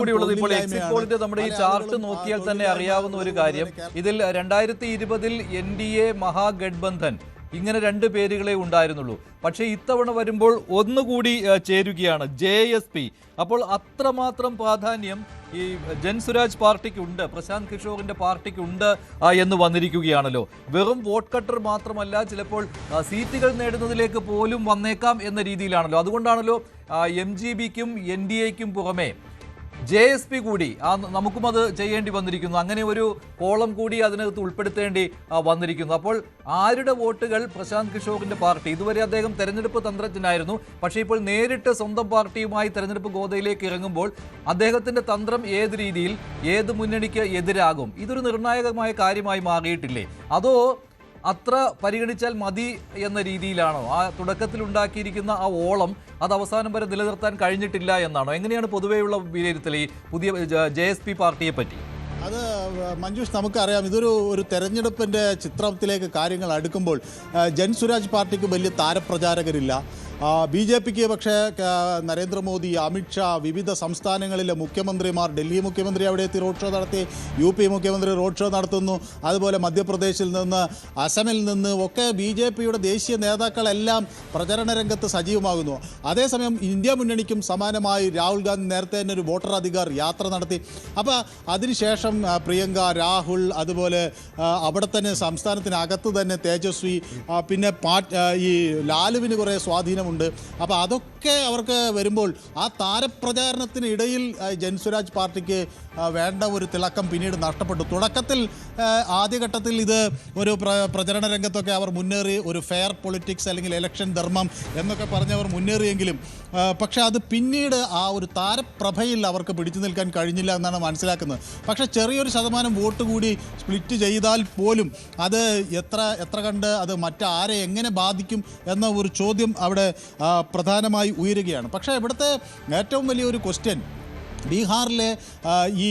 കൂടിയുള്ളത് ഇപ്പോൾ എക്സിറ്റ് പോളിന്റെ നമ്മുടെ ഈ ചാർട്ട് നോക്കിയാൽ തന്നെ അറിയാവുന്ന ഒരു കാര്യം. ഇതിൽ രണ്ടായിരത്തി ഇരുപതിൽ എൻ ഡി എ മഹാഗഡ്ബന്ധൻ ഇങ്ങനെ രണ്ട് പേരുകളെ ഉണ്ടായിരുന്നുള്ളൂ. പക്ഷേ ഇത്തവണ വരുമ്പോൾ ഒന്നുകൂടി ചേരുകയാണ് ജെ എസ് പി. അപ്പോൾ അത്രമാത്രം പ്രാധാന്യം ഈ ജൻസുരാജ് പാർട്ടിക്ക് ഉണ്ട് പ്രശാന്ത് കിഷോറിന്റെ പാർട്ടിക്കുണ്ട് എന്ന് വന്നിരിക്കുകയാണല്ലോ. വെറും വോട്ട് കട്ടർ മാത്രമല്ല ചിലപ്പോൾ സീറ്റുകൾ നേടുന്നതിലേക്ക് പോലും വന്നേക്കാം എന്ന രീതിയിലാണല്ലോ. അതുകൊണ്ടാണല്ലോ എം ജി ബിക്കും എൻ ഡി എക്കും പുറമെ ജെ എസ് പി കൂടി ആ നമുക്കും അത് ചെയ്യേണ്ടി വന്നിരിക്കുന്നു. അങ്ങനെ ഒരു കോളം കൂടി അതിനകത്ത് ഉൾപ്പെടുത്തേണ്ടി വന്നിരിക്കുന്നു. അപ്പോൾ ആരുടെ വോട്ടുകൾ പ്രശാന്ത് കിഷോറിന്റെ പാർട്ടി? ഇതുവരെ അദ്ദേഹം തെരഞ്ഞെടുപ്പ് തന്ത്രജ്ഞനായിരുന്നു. പക്ഷേ ഇപ്പോൾ നേരിട്ട് സ്വന്തം പാർട്ടിയുമായി തെരഞ്ഞെടുപ്പ് ഗോതയിലേക്ക് ഇറങ്ങുമ്പോൾ അദ്ദേഹത്തിന്റെ തന്ത്രം ഏത് രീതിയിൽ ഏത് മുന്നണിക്ക് എതിരാകും? ഇതൊരു നിർണായകമായ കാര്യമായി മാറിയിട്ടില്ലേ? അതോ അത്ര പരിഗണിച്ചാൽ മതി എന്ന രീതിയിലാണോ? ആ തുടക്കത്തിൽ ഉണ്ടാക്കിയിരിക്കുന്ന ആ ഓളം അത് അവസാനം വരെ നിലനിർത്താൻ കഴിഞ്ഞിട്ടില്ല എന്നാണോ? എങ്ങനെയാണ് പൊതുവെയുള്ള വിലയിരുത്തൽ ഈ പുതിയ ജെ എസ് പി പാർട്ടിയെ പറ്റി? അത് മഞ്ജുഷ് നമുക്കറിയാം. ഇതൊരു ഒരു തെരഞ്ഞെടുപ്പിന്റെ ചിത്രത്തിലേക്ക് കാര്യങ്ങൾ അടുക്കുമ്പോൾ ജൻസുരാജ് ജൻ സുരാജ് പാർട്ടിക്ക് വലിയ താരപ്രചാരകരില്ല. ബി ജെ പിക്ക് പക്ഷേ നരേന്ദ്രമോദി അമിത്ഷാ വിവിധ സംസ്ഥാനങ്ങളിലെ മുഖ്യമന്ത്രിമാർ ഡൽഹി മുഖ്യമന്ത്രി അവിടെ എത്തി റോഡ് ഷോ നടത്തി യു പി മുഖ്യമന്ത്രി റോഡ് ഷോ നടത്തുന്നു. അതുപോലെ മധ്യപ്രദേശിൽ നിന്ന് അസമിൽ നിന്ന് ഒക്കെ ബി ജെ പിയുടെ ദേശീയ നേതാക്കളെല്ലാം പ്രചരണ രംഗത്ത് സജീവമാകുന്നു. അതേസമയം ഇന്ത്യ മുന്നണിക്കും സമാനമായി രാഹുൽ ഗാന്ധി നേരത്തെ തന്നെ ഒരു വോട്ടർ അധികാർ യാത്ര നടത്തി. അപ്പോൾ അതിനുശേഷം പ്രിയങ്ക രാഹുൽ അതുപോലെ അവിടെ തന്നെ സംസ്ഥാനത്തിനകത്ത് തന്നെ തേജസ്വി പിന്നെ പാ ഈ ലാലുവിന് കുറേ സ്വാധീനമുണ്ട് അപ്പോൾ അതൊക്കെ അവർക്ക് വരുമ്പോൾ ആ താരപ്രചാരണത്തിനിടയിൽ ജൻസ്വരാജ് പാർട്ടിക്ക് വേണ്ട ഒരു തിളക്കം പിന്നീട് നഷ്ടപ്പെട്ടു. തുടക്കത്തിൽ ആദ്യഘട്ടത്തിൽ ഇത് ഒരു പ്ര പ്രചരണ രംഗത്തൊക്കെ അവർ മുന്നേറി ഒരു ഫെയർ പൊളിറ്റിക്സ് അല്ലെങ്കിൽ ഇലക്ഷൻ ധർമ്മം എന്നൊക്കെ പറഞ്ഞ് അവർ മുന്നേറിയെങ്കിലും പക്ഷേ അത് പിന്നീട് ആ ഒരു താരപ്രഭയിൽ അവർക്ക് പിടിച്ചു നിൽക്കാൻ കഴിഞ്ഞില്ല എന്നാണ് മനസ്സിലാക്കുന്നത്. പക്ഷേ ചെറിയൊരു ശതമാനം വോട്ട് കൂടി സ്പ്ലിറ്റ് ചെയ്താൽ പോലും അത് എത്ര എത്ര കണ്ട് അത് മറ്റാരെ എങ്ങനെ ബാധിക്കും എന്ന ഒരു ചോദ്യം അവിടെ പ്രധാനമായി ഉയരുകയാണ്. പക്ഷേ ഇവിടുത്തെ ഏറ്റവും വലിയൊരു ക്വസ്റ്റ്യൻ ബീഹാറിലെ ഈ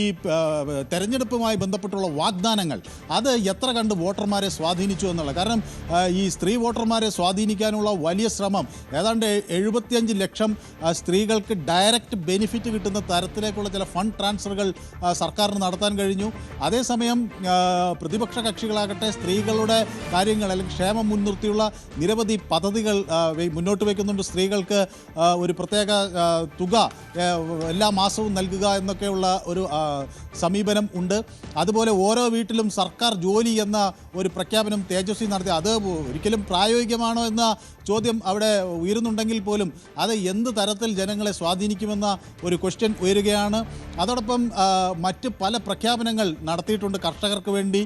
തെരഞ്ഞെടുപ്പുമായി ബന്ധപ്പെട്ടുള്ള വാഗ്ദാനങ്ങൾ അത് എത്ര കണ്ട് വോട്ടർമാരെ സ്വാധീനിച്ചു എന്നുള്ള കാരണം ഈ സ്ത്രീ വോട്ടർമാരെ സ്വാധീനിക്കാനുള്ള വലിയ ശ്രമം ഏതാണ്ട് എഴുപത്തിയഞ്ച് ലക്ഷം സ്ത്രീകൾക്ക് ഡയറക്റ്റ് ബെനിഫിറ്റ് കിട്ടുന്ന തരത്തിലേക്കുള്ള ചില ഫണ്ട് ട്രാൻസ്ഫറുകൾ സർക്കാരിന് നടത്താൻ കഴിഞ്ഞു. അതേസമയം പ്രതിപക്ഷ കക്ഷികളാകട്ടെ സ്ത്രീകളുടെ കാര്യങ്ങൾ അല്ലെങ്കിൽ ക്ഷേമം മുൻനിർത്തിയുള്ള നിരവധി പദ്ധതികൾ മുന്നോട്ട് വയ്ക്കുന്നുണ്ട് സ്ത്രീകൾക്ക് ഒരു പ്രത്യേക തുക എല്ലാ മാസവും നൽകുക എന്നൊക്കെയുള്ള ഒരു സമീപനം ഉണ്ട്. അതുപോലെ ഓരോ വീട്ടിലും സർക്കാർ ജോലി എന്ന ഒരു പ്രഖ്യാപനം തേജസ്വി നടത്തി. അത് ഒരിക്കലും പ്രായോഗികമാണോ എന്ന ചോദ്യം അവിടെ ഉയരുന്നുണ്ടെങ്കിൽ പോലും അത് എന്ത് തരത്തിൽ ജനങ്ങളെ സ്വാധീനിക്കുമെന്ന ഒരു ക്വസ്റ്റ്യൻ ഉയരുകയാണ്. അതോടൊപ്പം മറ്റ് പല പ്രഖ്യാപനങ്ങൾ നടത്തിയിട്ടുണ്ട് കർഷകർക്ക് വേണ്ടി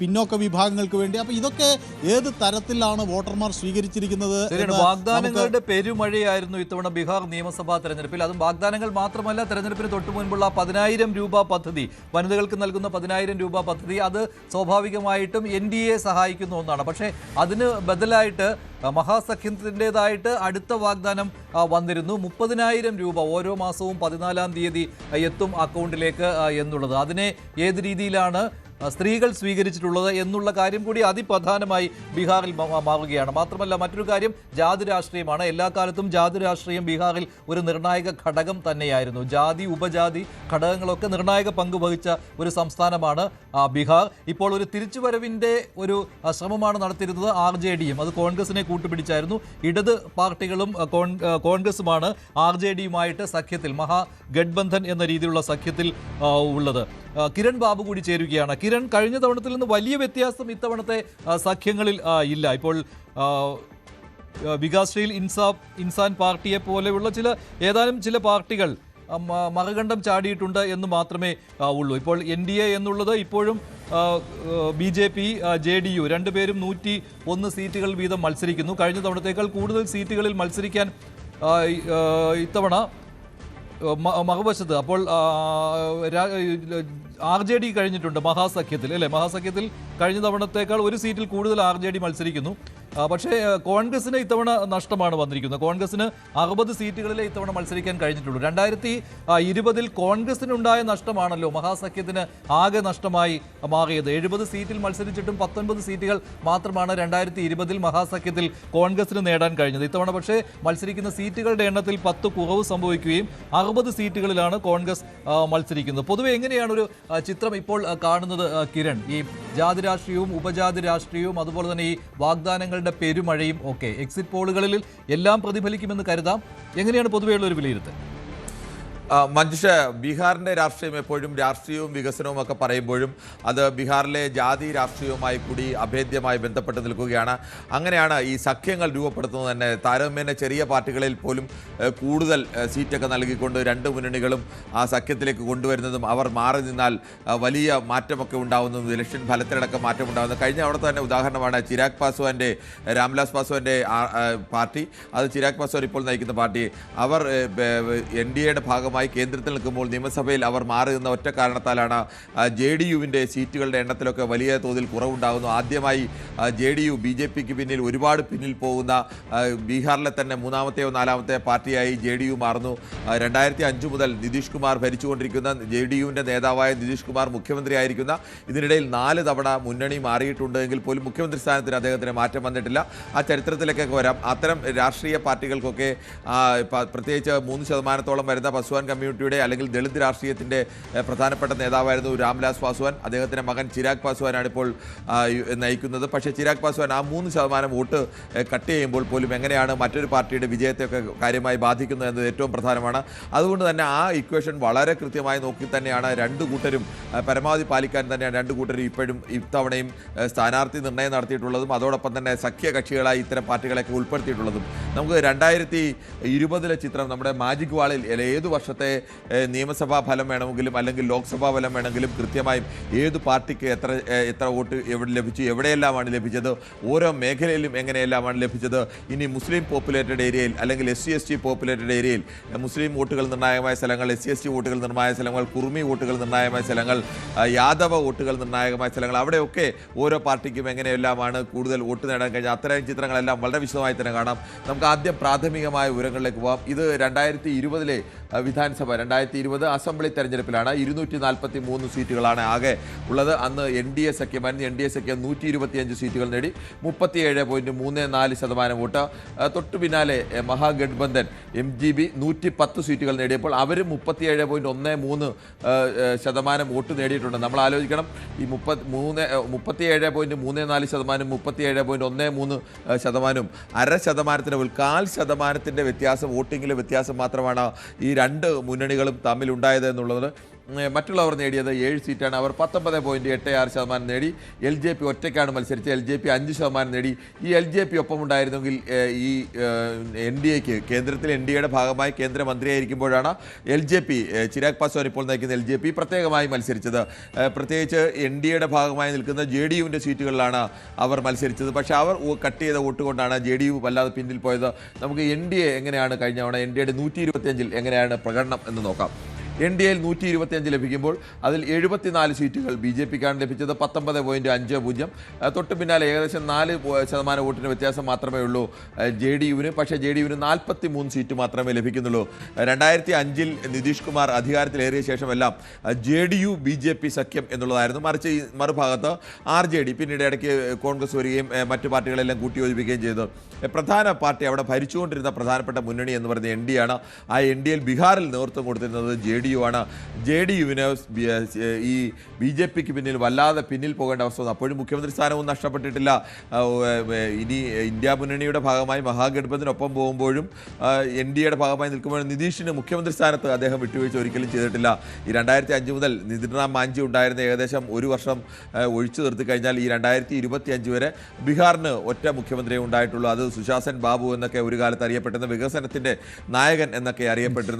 പിന്നോക്ക വിഭാഗങ്ങൾക്ക് വേണ്ടി. അപ്പോൾ ഇതൊക്കെ ഏത് തരത്തിലാണ് വോട്ടർമാർ സ്വീകരിച്ചിരിക്കുന്നത് വാഗ്ദാനങ്ങളുടെ പെരുമഴയായിരുന്നു ഇത്തവണ ബീഹാർ നിയമസഭാ തെരഞ്ഞെടുപ്പിൽ. അതും വാഗ്ദാനങ്ങൾ മാത്രമല്ല തെരഞ്ഞെടുപ്പിന് തൊട്ടു മുൻപുള്ള പതിനായിരം രൂപ പദ്ധതി വനിതകൾക്ക് നൽകുന്ന പതിനായിരം രൂപ പദ്ധതി അത് സ്വാഭാവികമായിട്ടും എൻ ഡി എ സഹായിക്കുന്ന ഒന്നാണ്. പക്ഷേ അതിന് ബദലായിട്ട് മഹാസഖ്യത്തിന്റെതായിട്ട് അടുത്ത വാഗ്ദാനം വന്നിരുന്നു. മുപ്പതിനായിരം രൂപ ഓരോ മാസവും പതിനാലാം തീയതി എത്തും അക്കൗണ്ടിലേക്ക് എന്നുള്ളത്. അതിനെ ഏത് രീതിയിലാണ് സ്ത്രീകൾ സ്വീകരിച്ചിട്ടുള്ളത് എന്നുള്ള കാര്യം കൂടി അതിപ്രധാനമായി ബീഹാറിൽ മാറുകയാണ്. മാത്രമല്ല മറ്റൊരു കാര്യം ജാതി രാഷ്ട്രീയമാണ്. എല്ലാ കാലത്തും ജാതി രാഷ്ട്രീയം ബീഹാറിൽ ഒരു നിർണായക ഘടകം തന്നെയായിരുന്നു. ജാതി ഉപജാതി ഘടകങ്ങളൊക്കെ നിർണായക പങ്ക് വഹിച്ച ഒരു സംസ്ഥാനമാണ് ബീഹാർ. ഇപ്പോൾ ഒരു തിരിച്ചുവരവിന്റെ ഒരു ശ്രമമാണ് നടത്തിയിരുന്നത് ആർ ജെ ഡിയും. അത് കോൺഗ്രസിനെ കൂട്ടുപിടിച്ചായിരുന്നു. ഇടത് പാർട്ടികളും കോൺഗ്രസുമാണ് ആർ ജെ ഡിയുമായിട്ട് സഖ്യത്തിൽ മഹാഗഡ്ബന്ധൻ എന്ന രീതിയിലുള്ള സഖ്യത്തിൽ ഉള്ളത്. കിരൺ ബാബു കൂടി ചേരുകയാണ്. കിരൺ കഴിഞ്ഞ തവണത്തിൽ നിന്ന് വലിയ വ്യത്യാസം ഇത്തവണത്തെ സഖ്യങ്ങളിൽ ഇല്ല. ഇപ്പോൾ വികാസ്ശീൽ ഇൻസാഫ് ഇൻസാൻ പാർട്ടിയെ പോലെയുള്ള ചില ഏതാനും ചില പാർട്ടികൾ മകകണ്ഠം ചാടിയിട്ടുണ്ട് എന്ന് മാത്രമേ ഉള്ളൂ. ഇപ്പോൾ എൻ ഡി എ എന്നുള്ളത് ഇപ്പോഴും B J P J D U രണ്ടുപേരും നൂറ്റി ഒന്ന് സീറ്റുകൾ വീതം മത്സരിക്കുന്നു. കഴിഞ്ഞ തവണത്തേക്കാൾ കൂടുതൽ സീറ്റുകളിൽ മത്സരിക്കാൻ ഇത്തവണ മകവശത്ത് അപ്പോൾ ആർ ജെ ഡി കഴിഞ്ഞിട്ടുണ്ട് മഹാസഖ്യത്തിൽ അല്ലേ? മഹാസഖ്യത്തിൽ കഴിഞ്ഞ തവണത്തേക്കാൾ ഒരു സീറ്റിൽ കൂടുതൽ ആർ ജെ ഡി മത്സരിക്കുന്നു. പക്ഷേ കോൺഗ്രസിന് ഇത്തവണ നഷ്ടമാണ് വന്നിരിക്കുന്നത്. കോൺഗ്രസിന് അറുപത് സീറ്റുകളിലെ ഇത്തവണ മത്സരിക്കാൻ കഴിഞ്ഞിട്ടുള്ളൂ. രണ്ടായിരത്തി ഇരുപതിൽ കോൺഗ്രസിനുണ്ടായ നഷ്ടമാണല്ലോ. മഹാസഖ്യത്തിന് ആകെ നഷ്ടമായി മാറിയത്. എഴുപത് സീറ്റിൽ മത്സരിച്ചിട്ടും പത്തൊൻപത് സീറ്റുകൾ മാത്രമാണ് രണ്ടായിരത്തി ഇരുപതിൽ മഹാസഖ്യത്തിൽ കോൺഗ്രസിന് നേടാൻ കഴിഞ്ഞത്. ഇത്തവണ പക്ഷേ മത്സരിക്കുന്ന സീറ്റുകളുടെ എണ്ണത്തിൽ പത്ത് കുറവ് സംഭവിക്കുകയും അറുപത് സീറ്റുകളിലാണ് കോൺഗ്രസ് മത്സരിക്കുന്നത്. പൊതുവെ എങ്ങനെയാണ് ഒരു ചിത്രം ഇപ്പോൾ കാണുന്നത് കിരൺ? ഈ ജാതി രാഷ്ട്രീയവും ഉപജാതി രാഷ്ട്രീയവും അതുപോലെ തന്നെ ഈ വാഗ്ദാനങ്ങളുടെ പെരുമഴയും ഒക്കെ. എക്സിറ്റ് പോളുകളിൽ എല്ലാം പ്രതിഫലിക്കുമെന്ന് കരുതാം. എങ്ങനെയാണ് പൊതുവെയുള്ള ഒരു വിലയിരുത്തൽ? മഞ്ജുഷ ബീഹാറിന്റെ രാഷ്ട്രീയം എപ്പോഴും രാഷ്ട്രീയവും വികസനവും ഒക്കെ പറയുമ്പോഴും അത് ബീഹാറിലെ ജാതി രാഷ്ട്രീയവുമായി കൂടി അഭേദ്യമായി ബന്ധപ്പെട്ട് നിൽക്കുകയാണ്. അങ്ങനെയാണ് ഈ സഖ്യങ്ങൾ രൂപപ്പെടുത്തുന്നത് തന്നെ. താരതമ്യേന ചെറിയ പാർട്ടികളിൽ പോലും കൂടുതൽ സീറ്റൊക്കെ നൽകിക്കൊണ്ട് രണ്ട് മുന്നണികളും ആ സഖ്യത്തിലേക്ക് കൊണ്ടുവരുന്നതും അവർ മാറി നിന്നാൽ വലിയ മാറ്റമൊക്കെ ഉണ്ടാകുന്നതും ഇലക്ഷൻ ഫലത്തിലടക്കം മാറ്റം ഉണ്ടാകുന്നത് കഴിഞ്ഞ അവിടുത്തെ തന്നെ ഉദാഹരണമാണ് ചിരാഗ് പാസ്വാന്റെ ആ, ആ, പാർട്ടി. അത് ചിരാഗ് പാസ്വാൻ ഇപ്പോൾ നയിക്കുന്ന പാർട്ടി. അവർ എൻ ഡി എയുടെ ഭാഗമായി കേന്ദ്രത്തിൽ നിൽക്കുമ്പോൾ നിയമസഭയിൽ അവർ മാറി നിന്ന ഒറ്റ കാരണത്താലാണ് ജെ ഡി യുവിന്റെ സീറ്റുകളുടെ എണ്ണത്തിലൊക്കെ വലിയ തോതിൽ കുറവുണ്ടാകുന്നു ആദ്യമായി J D U B J പിക്ക് പിന്നിൽ ഒരുപാട് പിന്നിൽ പോകുന്ന ബീഹാറിലെ തന്നെ മൂന്നാമത്തെയോ നാലാമത്തെ പാർട്ടിയായി ജെ ഡി യു മാറുന്നു. രണ്ടായിരത്തി അഞ്ച് മുതൽ നിതീഷ് കുമാർ ഭരിച്ചുകൊണ്ടിരിക്കുന്ന ജെ ഡി യുവിന്റെ നേതാവായ നിതീഷ് കുമാർ മുഖ്യമന്ത്രിയായിരിക്കുന്ന ഇതിനിടയിൽ നാല് തവണ മുന്നണി മാറിയിട്ടുണ്ട് എങ്കിൽ പോലും മുഖ്യമന്ത്രി സ്ഥാനത്തിന് അദ്ദേഹത്തിന് മാറ്റം വന്നിട്ടില്ല. ആ ചരിത്രത്തിലേക്കൊക്കെ വരാം. അത്തരം രാഷ്ട്രീയ പാർട്ടികൾക്കൊക്കെ പ്രത്യേകിച്ച് മൂന്ന് ശതമാനത്തോളം വരുന്ന പസ്വാൻ കമ്മ്യൂണിറ്റിയുടെ അല്ലെങ്കിൽ ദളിത് രാഷ്ട്രീയത്തിന്റെ പ്രധാനപ്പെട്ട നേതാവായിരുന്നു രാംവിലാസ് പാസ്വാൻ. അദ്ദേഹത്തിന്റെ മകൻ ചിരാഗ് പാസ്വാനാണ് ഇപ്പോൾ നയിക്കുന്നത്. പക്ഷേ ചിരാഗ് പാസ്വാൻ ആ മൂന്ന് ശതമാനം വോട്ട് കട്ട് ചെയ്യുമ്പോൾ പോലും എങ്ങനെയാണ് മറ്റൊരു പാർട്ടിയുടെ വിജയത്തെയൊക്കെ കാര്യമായി ബാധിക്കുന്നത് എന്നത് ഏറ്റവും പ്രധാനമാണ്. അതുകൊണ്ട് തന്നെ ആ ഇക്വേഷൻ വളരെ കൃത്യമായി നോക്കി തന്നെയാണ് രണ്ട് കൂട്ടരും പരമാവധി പാലിക്കാൻ തന്നെയാണ് രണ്ട് കൂട്ടരും ഇപ്പോഴും ഇത്തവണയും സ്ഥാനാർത്ഥി നിർണയം നടത്തിയിട്ടുള്ളതും അതോടൊപ്പം തന്നെ സഖ്യ സഖ്യകക്ഷികളായി ഇത്തരം പാർട്ടികളെയൊക്കെ ഉൾപ്പെടുത്തിയിട്ടുള്ളതും. നമുക്ക് രണ്ടായിരത്തി ഇരുപതിലെ ചിത്രം നമ്മുടെ മാജിക് വാളിൽ ഏത് വർഷത്തെ ഏഹ്, നിയമസഭാ ഫലം വേണമെങ്കിലും അല്ലെങ്കിൽ ലോക്സഭാ ഫലം വേണമെങ്കിലും കൃത്യമായും ഏത് പാർട്ടിക്ക് എത്ര എത്ര വോട്ട് എവിടെ ലഭിച്ചു എവിടെയെല്ലാമാണ് ലഭിച്ചത് ഓരോ മേഖലയിലും എങ്ങനെയെല്ലാമാണ് ലഭിച്ചത്. ഇനി മുസ്ലിം പോപ്പുലേറ്റഡ് ഏരിയയിൽ അല്ലെങ്കിൽ S C S T populated ഏരിയയിൽ മുസ്ലിം വോട്ടുകൾ നിർണായകമായ സ്ഥലങ്ങൾ എസ് സി എസ് ടി വോട്ടുകൾ നിർണായക സ്ഥലങ്ങൾ കുർമി വോട്ടുകൾ നിർണായകമായ സ്ഥലങ്ങൾ യാദവ വോട്ടുകൾ നിർണായകമായ സ്ഥലങ്ങൾ അവിടെയൊക്കെ ഓരോ പാർട്ടിക്കും എങ്ങനെയെല്ലാമാണ് കൂടുതൽ വോട്ട് നേടാൻ കഴിഞ്ഞ അത്തരം ചിത്രങ്ങളെല്ലാം വളരെ വിശദമായി തന്നെ കാണാം. നമുക്ക് ആദ്യം പ്രാഥമികമായ വിവരങ്ങളിലേക്ക് പോകാം ഇത് രണ്ടായിരത്തി ഇരുപതിലെ വിധാനസഭ രണ്ടായിരത്തി ഇരുപത് അസംബ്ലി തെരഞ്ഞെടുപ്പിലാണ് ഇരുന്നൂറ്റി നാൽപ്പത്തി മൂന്ന് സീറ്റുകളാണ് ആകെ ഉള്ളത്. അന്ന് എൻ ഡി എ സഖ്യമായിരുന്നു. എൻ ഡി എ സഖ്യം നൂറ്റി ഇരുപത്തിയഞ്ച് സീറ്റുകൾ നേടി മുപ്പത്തിയേഴ് പോയിന്റ് മൂന്ന് നാല് ശതമാനം വോട്ട്. തൊട്ടു പിന്നാലെ മഹാഗഡ്ബന്ധൻ എം ജി ബി നൂറ്റി പത്ത് സീറ്റുകൾ നേടിയപ്പോൾ അവർ മുപ്പത്തിയേഴ് പോയിന്റ് ഒന്ന് മൂന്ന് ശതമാനം വോട്ട് നേടിയിട്ടുണ്ട്. നമ്മൾ ആലോചിക്കണം. ഈ മുപ്പത് മൂന്ന് മുപ്പത്തിയേഴ് പോയിന്റ് മൂന്ന് നാല് ശതമാനം മുപ്പത്തിയേഴ് പോയിന്റ് ഒന്ന് മൂന്ന് ആ, ശതമാനവും അര ശതമാനത്തിന് കാൽ ശതമാനത്തിന്റെ വ്യത്യാസം വോട്ടിങ്ങിലെ വ്യത്യാസം മാത്രമാണ് ഈ രണ്ട് മുന്നണികളും തമ്മിലുണ്ടായത് എന്നുള്ളത് മറ്റുള്ളവർ നേടിയത് ഏഴ് സീറ്റാണ്. അവർ പത്തൊമ്പത് പോയിന്റ് എട്ട് ആറ് ശതമാനം നേടി. എൽ ജെ പി ഒറ്റയ്ക്കാണ് മത്സരിച്ചത്. എൽ ജെ പി അഞ്ച് ശതമാനം നേടി. ഈ എൽ ജെ പി ഒപ്പം ഉണ്ടായിരുന്നെങ്കിൽ ഈ എൻ ഡി എക്ക് കേന്ദ്രത്തിൽ എൻ ഡി എയുടെ ഭാഗമായി കേന്ദ്രമന്ത്രിയായിരിക്കുമ്പോഴാണ് L J P Chirag Paswan ഇപ്പോൾ നയിക്കുന്ന എൽ ജെ പി പ്രത്യേകമായി മത്സരിച്ചത്. പ്രത്യേകിച്ച് എൻ ഡി എയുടെ ഭാഗമായി നിൽക്കുന്ന ജെ ഡി യുവിന്റെ സീറ്റുകളിലാണ് അവർ മത്സരിച്ചത്. പക്ഷേ അവർ കട്ട് ചെയ്ത വോട്ട് കൊണ്ടാണ് ജെ ഡി യു വല്ലാതെ പിന്നിൽ പോയത്. നമുക്ക് എൻ ഡി എ എങ്ങനെയാണ് കഴിഞ്ഞവണ എൻ ഡി എയുടെ നൂറ്റി ഇരുപത്തിയഞ്ചിൽ എങ്ങനെയാണ് പ്രകടനം എന്ന് നോക്കാം. എൻ ഡി എയിൽ നൂറ്റി ഇരുപത്തിയഞ്ച് ലഭിക്കുമ്പോൾ അതിൽ എഴുപത്തിനാല് സീറ്റുകൾ ബി ജെ പിക്കാണ് ലഭിച്ചത്. പത്തൊമ്പത് പോയിന്റ് അഞ്ച് പൂജ്യം. തൊട്ട് പിന്നാലെ ഏകദേശം നാല് ശതമാനം വോട്ടിന് വ്യത്യാസം മാത്രമേ ഉള്ളൂ ജെ ഡി യുവിന്. പക്ഷേ ജെ ഡി യുവിന് നാൽപ്പത്തി മൂന്ന് സീറ്റ് മാത്രമേ ലഭിക്കുന്നുള്ളൂ. രണ്ടായിരത്തി അഞ്ചിൽ നിതീഷ് കുമാർ അധികാരത്തിലേറിയ ശേഷമെല്ലാം J D U B J P സഖ്യം എന്നുള്ളതായിരുന്നു. മറിച്ച് ഈ മറുഭാഗത്ത് ആർ ജെ ഡി പിന്നീട് ഇടയ്ക്ക് കോൺഗ്രസ് വരികയും മറ്റു പാർട്ടികളെല്ലാം കൂട്ടിയോജിപ്പിക്കുകയും ചെയ്തു. പ്രധാന പാർട്ടി അവിടെ ഭരിച്ചുകൊണ്ടിരുന്ന പ്രധാനപ്പെട്ട മുന്നണി എന്ന് പറയുന്നത് എൻ ഡി ആണ്. ആ എൻ ഡി എൽ ബീഹാറിൽ നേതൃത്വം കൊടുത്തിരുന്നത് ജെ യു ആണ്. ജെ ഡി യുവിന് ഈ ബി ജെ പിക്ക് പിന്നിൽ വല്ലാതെ പിന്നിൽ പോകേണ്ട അവസ്ഥ വന്നു. അപ്പോഴും മുഖ്യമന്ത്രി സ്ഥാനവും നഷ്ടപ്പെട്ടിട്ടില്ല. ഇനി ഇന്ത്യ മുന്നണിയുടെ ഭാഗമായി മഹാഗഠബന്ധനൊപ്പം പോകുമ്പോഴും എൻ ഡി എയുടെ ഭാഗമായി നിൽക്കുമ്പോഴും നിതീഷിന് മുഖ്യമന്ത്രി സ്ഥാനത്ത് അദ്ദേഹം വിട്ടുവീഴ്ച ഒരിക്കലും ചെയ്തിട്ടില്ല. ഈ രണ്ടായിരത്തി അഞ്ച് മുതൽ നിതിൻറാം മാഞ്ചി ഉണ്ടായിരുന്ന ഏകദേശം ഒരു വർഷം ഒഴിച്ചു നിർത്തി കഴിഞ്ഞാൽ ഈ രണ്ടായിരത്തി ഇരുപത്തി അഞ്ച് വരെ ബീഹാറിന് ഒറ്റ മുഖ്യമന്ത്രിയെ ഉണ്ടായിട്ടുള്ളൂ. അത് സുശാസൻ ബാബു എന്നൊക്കെ ഒരു കാലത്ത് അറിയപ്പെട്ടിരുന്ന വികസനത്തിന്റെ നായകൻ എന്നൊക്കെ അറിയപ്പെട്ടിരുന്ന